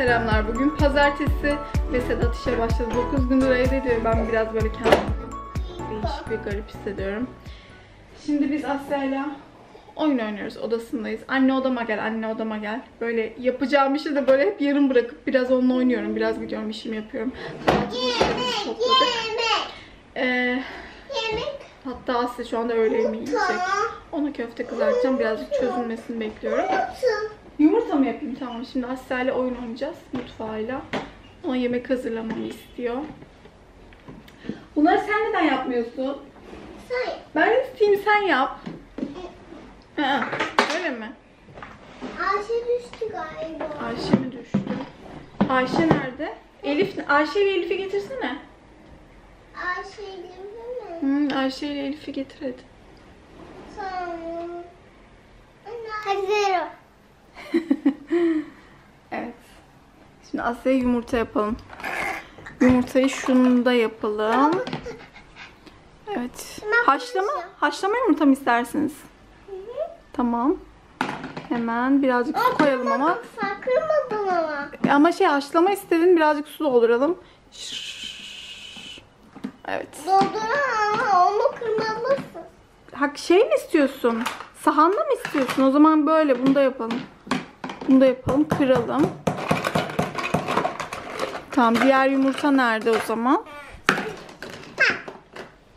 Selamlar. Bugün pazartesi ve Sedat işe başladı. 9 gündür evde diyor. Ben biraz böyle kendimi değişik ve garip hissediyorum. Şimdi biz Asya'yla oyun oynuyoruz. Odasındayız. Anne odama gel, anne odama gel. Böyle yapacağım işi de böyle hep yarım bırakıp biraz onunla oynuyorum. Biraz gidiyorum, işimi yapıyorum. İşlerimizi topladık. Ee, hatta Asya şu anda öğle yemeği yiyecek. Ona köfte kızartacağım. Birazcık çözülmesini bekliyorum. Yumurta mı yapayım? Tamam. Şimdi Asya ile oyun oynayacağız mutfağıyla. Ona yemek hazırlamamı istiyor. Bunları sen neden yapmıyorsun? Say. Ben isteyeyim sen yap. Aa, öyle mi? Ayşe düştü galiba. Ayşe mi düştü? Ayşe nerede? Elif, Ayşe ile Elif'i getirsene. Ayşe değil mi? Hı, Ayşe ile Elif'i getir hadi. Tamam. Hadi zero. evet. Şimdi Asya'ya yumurta yapalım. Yumurtayı şunda yapalım. Evet. Haşlama, haşlama yumurta mı istersiniz? Tamam. Hemen birazcık su koyalım ama. Sakınmadın ama. Ama şey haşlama istedin birazcık su dolduralım. Evet. Dolduran ama onu kırmalısın. Hak şey mi istiyorsun? Sahanda mı istiyorsun? O zaman böyle bunu da yapalım. Bunu da yapalım. Kıralım. Tamam diğer yumurta nerede o zaman?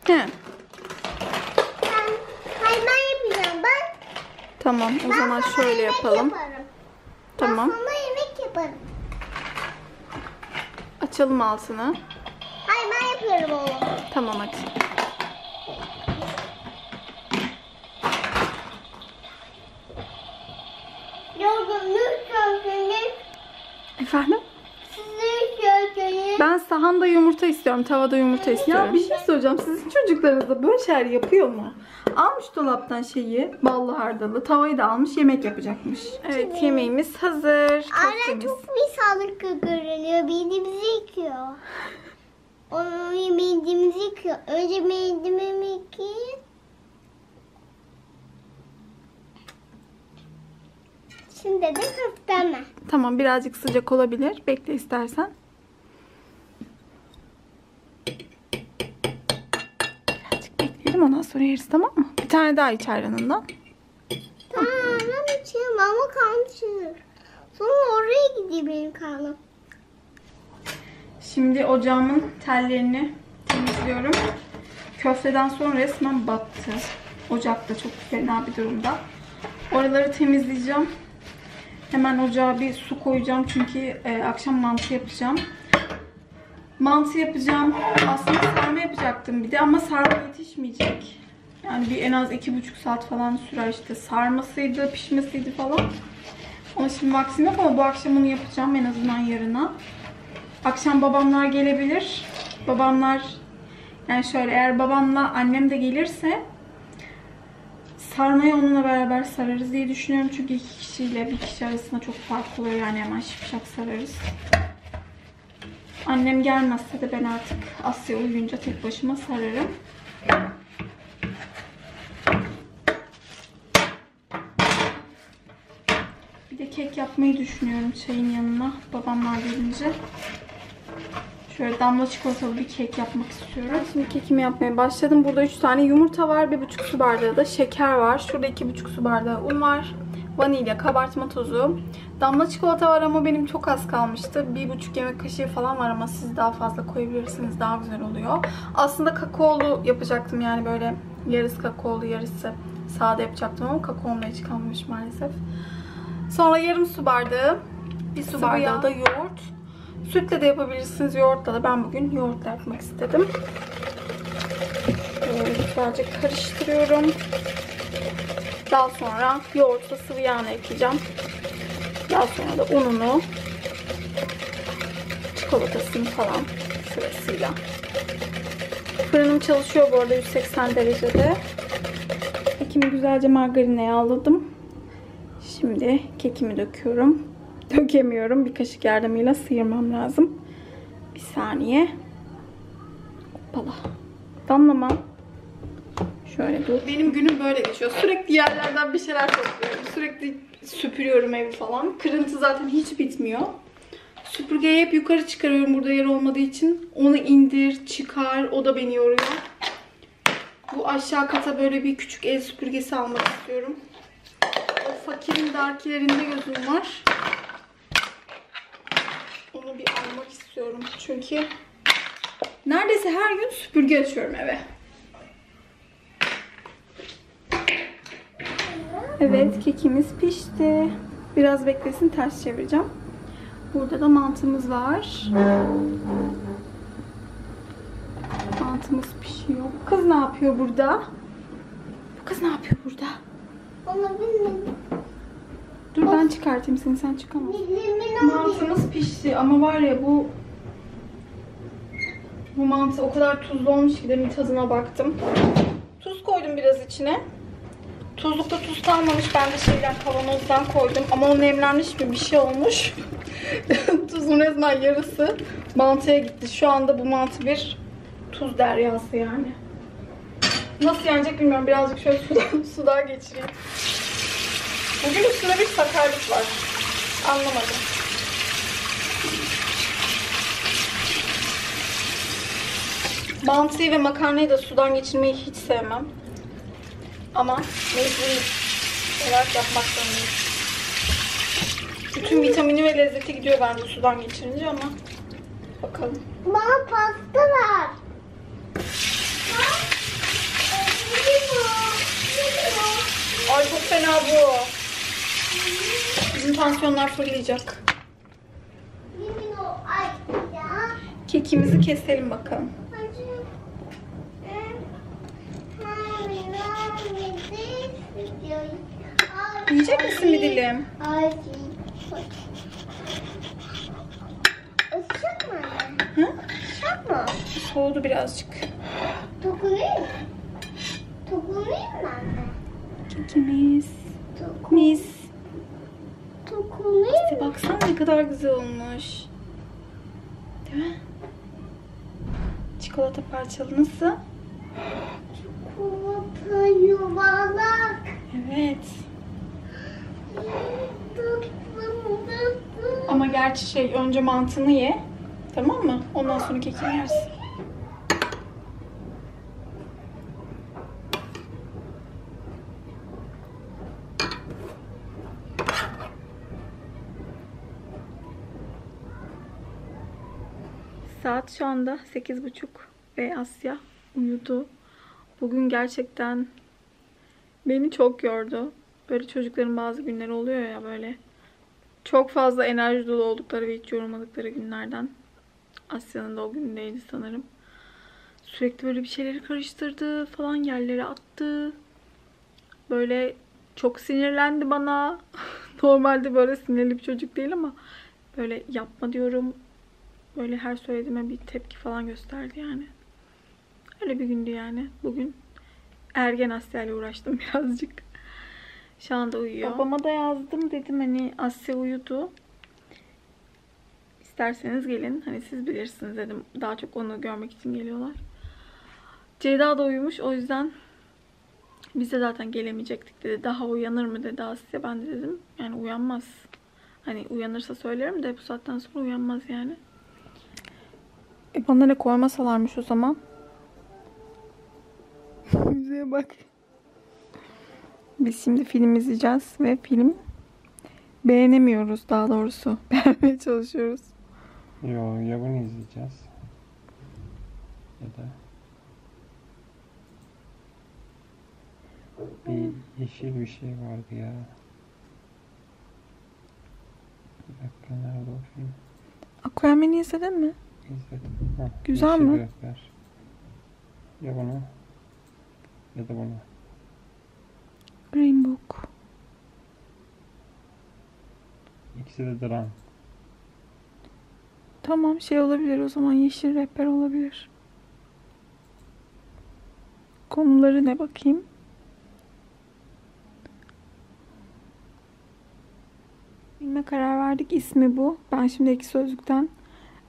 He. Hayır ben yapacağım. Ben, Tamam o ben zaman sana şöyle yemek yapalım. Yaparım. Tamam. Ben sana yemek yaparım. Açalım altını. Hayır ben yapıyorum onu. Tamam hadi. Efendim? Ben sahanda yumurta istiyorum. Tavada yumurta istiyorum. Ya bir şey soracağım. Sizin çocuklarınız da böyle şeyler yapıyor mu? Almış dolaptan şeyi, ballı hardalı, tavayı da almış yemek yapacakmış. Evet yemeğimiz hazır. Köftemiz. çok bir sağlıklı görünüyor. Midemizi yıkıyor. Onu midemizi yıkıyor. Önce midemi yıkayın. Şimdi de köfteme. Tamam birazcık sıcak olabilir. Bekle istersen. Birazcık bekleyelim ondan sonra yeriz tamam mı? Bir tane daha iç ayranından. Tamam ben içeyim ama kalmışım. Sonra oraya gidiyor benim karnım. Şimdi ocağımın tellerini temizliyorum. Köfteden sonra resmen battı. Ocak da çok fena bir durumda. Oraları temizleyeceğim. Hemen ocağa bir su koyacağım çünkü e, akşam mantı yapacağım. Mantı yapacağım. Aslında sarma yapacaktım bir de ama sarma yetişmeyecek. Yani bir en az iki buçuk saat falan sürer işte. Sarmasıydı, pişmesiydi falan. Ama şimdi vaktim yok ama bu akşam onu yapacağım en azından yarına. Akşam babamlar gelebilir. Babamlar yani şöyle eğer babamla annem de gelirse sarmayı onunla beraber sararız diye düşünüyorum. Çünkü iki kişiyle bir kişi arasında çok fark oluyor yani hemen şipşak sararız. Annem gelmezse de ben artık Asya uyuyunca tek başıma sararım. Bir de kek yapmayı düşünüyorum çayın yanına babamlar gelince. Şöyle damla çikolatalı bir kek yapmak istiyorum. Şimdi kekimi yapmaya başladım. Burada 3 tane yumurta var. 1,5 su bardağı da şeker var. Şurada 2,5 su bardağı un var. Vanilya, kabartma tozu. Damla çikolata var ama benim çok az kalmıştı. 1,5 yemek kaşığı falan var ama siz daha fazla koyabilirsiniz. Daha güzel oluyor. Aslında kakaolu yapacaktım yani böyle yarısı kakaolu yarısı sade yapacaktım ama kakaom da hiç kalmamış maalesef. Sonra yarım su bardağı, bir su bardağı da yoğurt. Sütle de yapabilirsiniz, yoğurtla da. Ben bugün yoğurtla yapmak istedim. Böyle güzelce karıştırıyorum. Daha sonra yoğurtla sıvı yağını ekleyeceğim. Daha sonra da ununu, çikolatasını falan sırasıyla. Fırınım çalışıyor bu arada 180 derecede. Kekimi güzelce margarine yağladım. Şimdi kekimi döküyorum. Dökemiyorum. Bir kaşık yardımıyla sıyırmam lazım. Bir saniye. Hoppala. Damlama. Şöyle dur. Benim günüm böyle geçiyor. Sürekli yerlerden bir şeyler topluyorum. Sürekli süpürüyorum evi falan. Kırıntı zaten hiç bitmiyor. Süpürgeyi hep yukarı çıkarıyorum burada yer olmadığı için. Onu indir, çıkar. O da beni yoruyor. Bu aşağı kata böyle bir küçük el süpürgesi almak istiyorum. O fakirin darkilerinde gözüm var. Onu bir almak istiyorum. Çünkü neredeyse her gün süpürge açıyorum eve. Evet kekimiz pişti. Biraz beklesin ters çevireceğim. Burada da mantımız var. Mantımız pişiyor. Bu kız ne yapıyor burada? Bu kız ne yapıyor burada? Onu. Dur ben çıkartayım seni sen çıkamazsın. Mantımız pişti ama var ya bu bu mantı o kadar tuzlu olmuş ki demin tadına baktım. Tuz koydum biraz içine. Tuzlukta tuz kalmamış. Ben de şeyden kavanozdan koydum. Ama o nemlenmiş mi bir şey olmuş. Tuzun resmen yarısı mantıya gitti. Şu anda bu mantı bir tuz deryası yani. Nasıl yenecek bilmiyorum. Birazcık şöyle sudan, sudan geçireyim. Bugün üstünde bir sakarlık var. Anlamadım. Mantıyı ve makarnayı da sudan geçirmeyi hiç sevmem. Ama mecburi olarak yapmak zorundayım. Bütün vitamini ve lezzeti gidiyor bence sudan geçirince ama bakalım. Bana pasta ver. Ha? Bu. Bu. Ay çok fena bu. Bizim tansiyonlar fırlayacak. Kekimizi keselim bakalım. Acı. Ee, hayır, hayır, istiyorum. Ay, Yiyecek misin bir dilim? Ay. Isık mı anne? Hı? Isık mı? Soğudu birazcık. Dokunayım mı? Dokunayım mı anne? Kekimiz. Dokun. Mis. Dokunayım İşte baksana ne kadar güzel olmuş. Değil mi? Çikolata parçalı nasıl? Çikolata yuvarlak. Evet. Ama gerçi şey önce mantını ye. Tamam mı? Ondan sonra kekini yersin. Saat şu anda 8.30 ve Asya uyudu. Bugün gerçekten beni çok yordu. Böyle çocukların bazı günleri oluyor ya böyle çok fazla enerji dolu oldukları ve hiç yorulmadıkları günlerden. Asya'nın da o günündeydi sanırım. Sürekli böyle bir şeyleri karıştırdı falan yerlere attı. Böyle çok sinirlendi bana. Normalde böyle sinirli bir çocuk değil ama böyle yapma diyorum. Böyle her söylediğime bir tepki falan gösterdi yani. Öyle bir gündü yani. Bugün ergen Asya ile uğraştım birazcık. Şu anda uyuyor. Babama da yazdım dedim hani Asya uyudu. İsterseniz gelin. Hani siz bilirsiniz dedim. Daha çok onu görmek için geliyorlar. Ceyda da uyumuş. O yüzden biz de zaten gelemeyecektik dedi. Daha uyanır mı dedi Asya. Ben de dedim yani uyanmaz. Hani uyanırsa söylerim de bu saatten sonra uyanmaz yani. E bana ne koymasalarmış o zaman. Müziğe bak. Biz şimdi film izleyeceğiz ve film beğenemiyoruz daha doğrusu. Beğenmeye çalışıyoruz. Yo, ya bunu izleyeceğiz. Ya da bir yeşil bir şey vardı ya. Bir dakika nerede o film? Aquaman'i izledin mi? İzledim. Ha, Güzel Yeşil mi? Rehber. Ya bunu ya da bunu. Green Book. İkisi de dram. Tamam şey olabilir o zaman yeşil rehber olabilir. Konuları ne bakayım? Filme karar verdik. İsmi bu. Ben şimdi iki sözlükten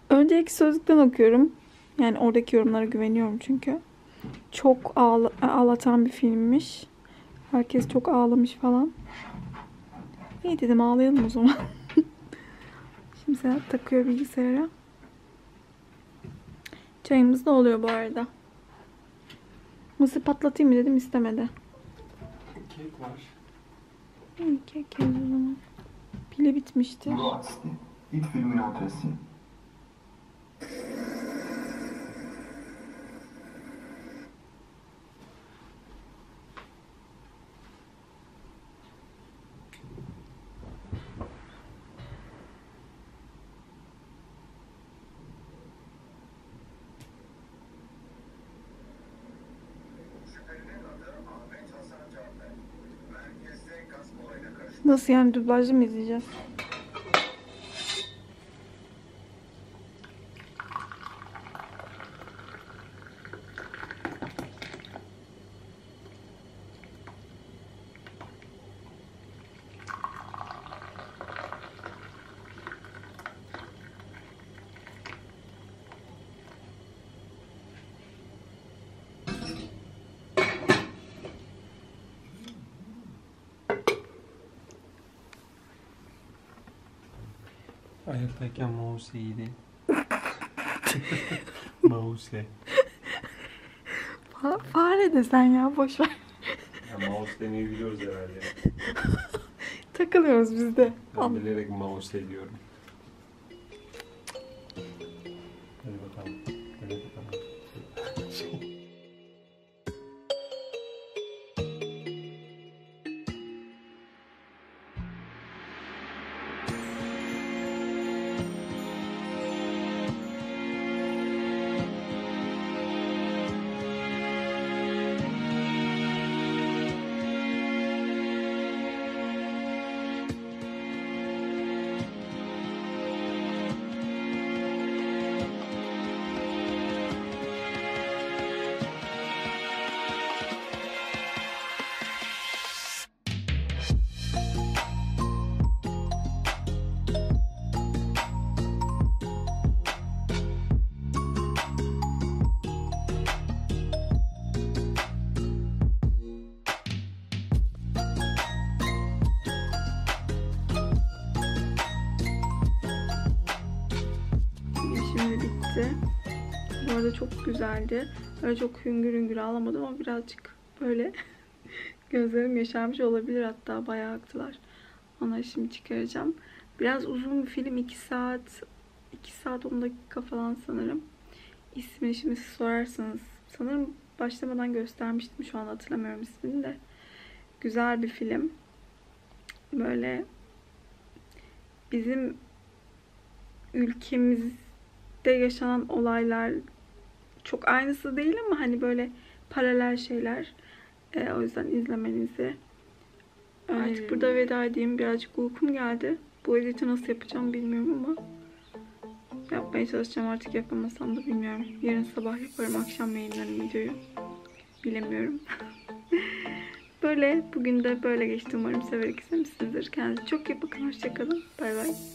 önce iki sözlükten okuyorum. Yani oradaki yorumlara güveniyorum çünkü. Çok ağla- ağlatan bir filmmiş. Herkes çok ağlamış falan. İyi dedim ağlayalım o zaman. Şimdi Sedat takıyor bilgisayara. Çayımız da oluyor bu arada. Mısır patlatayım mı dedim istemedi. Kek var. İyi kek yiyoruz o zaman. Pili bitmiştir. Bu artisti. İlk filmin adresi. Nasıl yani dublajlı mı izleyeceğiz? Ayaktayken mouse iyiydi. mouse. Fa- fare desen ya boş ver. Ya mouse demeyi biliyoruz herhalde. Takılıyoruz biz de. Ben bilerek mouse diyorum. Arada çok güzeldi. Öyle çok hüngür hüngür ağlamadım ama birazcık böyle gözlerim yaşarmış olabilir hatta bayağı aktılar. Onları şimdi çıkaracağım. Biraz uzun bir film 2 saat 2 saat 10 dakika falan sanırım. İsmini şimdi sorarsanız sanırım başlamadan göstermiştim şu an hatırlamıyorum ismini de. Güzel bir film. Böyle bizim ülkemizde yaşanan olaylar çok aynısı değil ama hani böyle paralel şeyler. Ee, o yüzden izlemenizi Artık burada veda edeyim. Birazcık uykum geldi. Bu editi nasıl yapacağım bilmiyorum ama yapmaya çalışacağım. Artık yapamasam da bilmiyorum. Yarın sabah yaparım. Akşam yayınlarım videoyu. Bilemiyorum. böyle. Bugün de böyle geçti. Umarım severek izlemişsinizdir. Kendinize çok iyi bakın. Hoşçakalın. Bay bay.